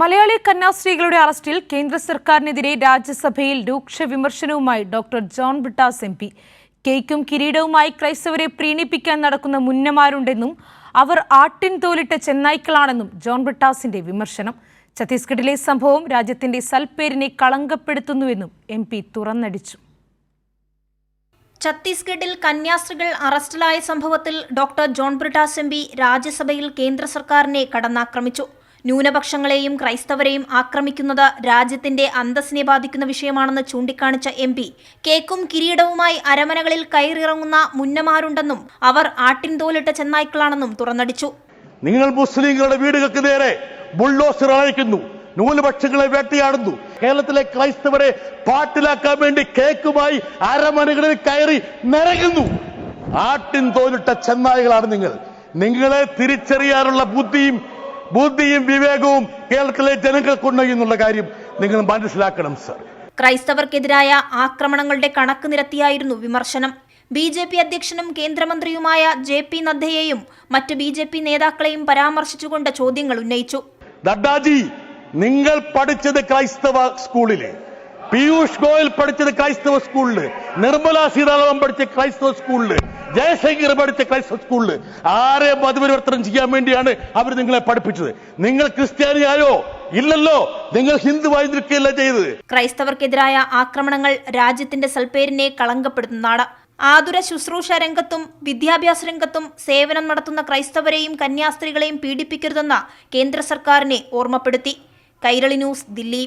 മലയാളി കന്യാസ്ത്രീകളുടെ അറസ്റ്റിൽ കേന്ദ്ര സർക്കാരിനെതിരെ രാജ്യസഭയിൽ രൂക്ഷ വിമർശനവുമായി doctor John Brittas M P. കേക്കും കിരീടവുമായി ക്രൈസ്തവരെ പ്രീണിപ്പിക്കാൻ നടക്കുന്ന മുന്നമാരുണ്ടെന്നും അവർ ആട്ടിൻ തോലിട്ട ചെന്നായ്ക്കളാണെന്നും ജോൺ ബ്രിട്ടാസിന്റെ വിമർശനം. ഛത്തീസ്ഗഡിലെ സംഭവം രാജ്യത്തിന്റെ സൽപ്പേരിനെ കളങ്കപ്പെടുത്തുന്നുവെന്നും എം പി തുറന്നടിച്ചു. ഛത്തീസ്ഗഡിൽ കന്യാസ്ത്രീകൾ അറസ്റ്റിലായ സംഭവത്തിൽ doctor John Brittas M P രാജ്യസഭയിൽ കേന്ദ്ര സർക്കാരിനെ കടന്നാക്രമിച്ചു. ന്യൂനപക്ഷങ്ങളെയും ക്രൈസ്തവരെയും ആക്രമിക്കുന്നത് രാജ്യത്തിന്റെ അന്തസ്സിനെ ബാധിക്കുന്ന വിഷയമാണെന്ന് ചൂണ്ടിക്കാണിച്ച എം പി. കേക്കും കിരീടവുമായി അരമനകളിൽ കയറിറങ്ങുന്ന മുന്നമാരുണ്ടെന്നും അവർ ആട്ടിൻതോലിട്ട ചെന്നായ്ക്കളാണെന്നും തുറന്നടിച്ചു. നിങ്ങൾ മുസ്ലിങ്ങളുടെ വീടുകൾക്ക് നേരെ ബുൾഡോസർ അയക്കുന്നു. ന്യൂനപക്ഷങ്ങളെ വേട്ടയാടുന്നു. കേരളത്തിലെ ക്രൈസ്തവരെ പാട്ടിലാക്കാൻ വേണ്ടി കേക്കുമായി അരമനകളിൽ കയറി നിറയുന്നു ആട്ടിൻ തോലിട്ട ചെന്നായികളാണ് നിങ്ങൾ. നിങ്ങളെ തിരിച്ചറിയാനുള്ള ബുദ്ധിയും ബുദ്ധിയും വിവേകവും കേരളത്തിലെ ജനങ്ങൾക്കുണ്ട് എന്നുള്ള കാര്യം നിങ്ങൾ മനസ്സിലാക്കണം സർ. ക്രൈസ്തവർക്കെതിരായ ആക്രമണങ്ങളുടെ കണക്ക് നിരത്തിയായിരുന്നു വിമർശനം. ബി ജെ പി അധ്യക്ഷനും കേന്ദ്രമന്ത്രിയുമായ ജെ പി നദ്ദയെയും മറ്റ് ബി ജെ പി നേതാക്കളെയും പരാമർശിച്ചുകൊണ്ട് ചോദ്യങ്ങൾ ഉന്നയിച്ചു. നിങ്ങൾ പഠിച്ചത് ക്രൈസ്തവ സ്കൂളിൽ പീയൂഷ് ഗോയൽ പഠിച്ചത് ക്രൈസ്തവ സ്കൂളിൽ. നിർമ്മല സീതാരാമൻ പഠിച്ച ക്രൈസ്തവ സ്കൂളിൽ. ജയശങ്കർ പഠിച്ച ക്രൈസ്തവ സ്കൂളിൽ. ആരെ മതപരിവർത്തനം ചെയ്യാൻ വേണ്ടിയാണ് അവർ നിങ്ങളെ പഠിപ്പിച്ചത്? നിങ്ങൾ ക്രിസ്ത്യാനിയായോ ഇല്ലല്ലോ. നിങ്ങൾ ഹിന്ദുവായി നിൽക്കുകയല്ല ചെയ്തത്. ക്രൈസ്തവർക്കെതിരായ ആക്രമണങ്ങൾ രാജ്യത്തിന്റെ സൽപ്പേരിനെ കളങ്കപ്പെടുത്തുന്നതാണ് ആതുര ശുശ്രൂഷ രംഗത്തും വിദ്യാഭ്യാസ രംഗത്തും സേവനം നടത്തുന്ന ക്രൈസ്തവരെയും കന്യാസ്ത്രീകളെയും പീഡിപ്പിക്കരുതെന്ന് കേന്ദ്ര സർക്കാരിനെ ഓർമ്മപ്പെടുത്തി. കൈരളി ന്യൂസ് ദില്ലി.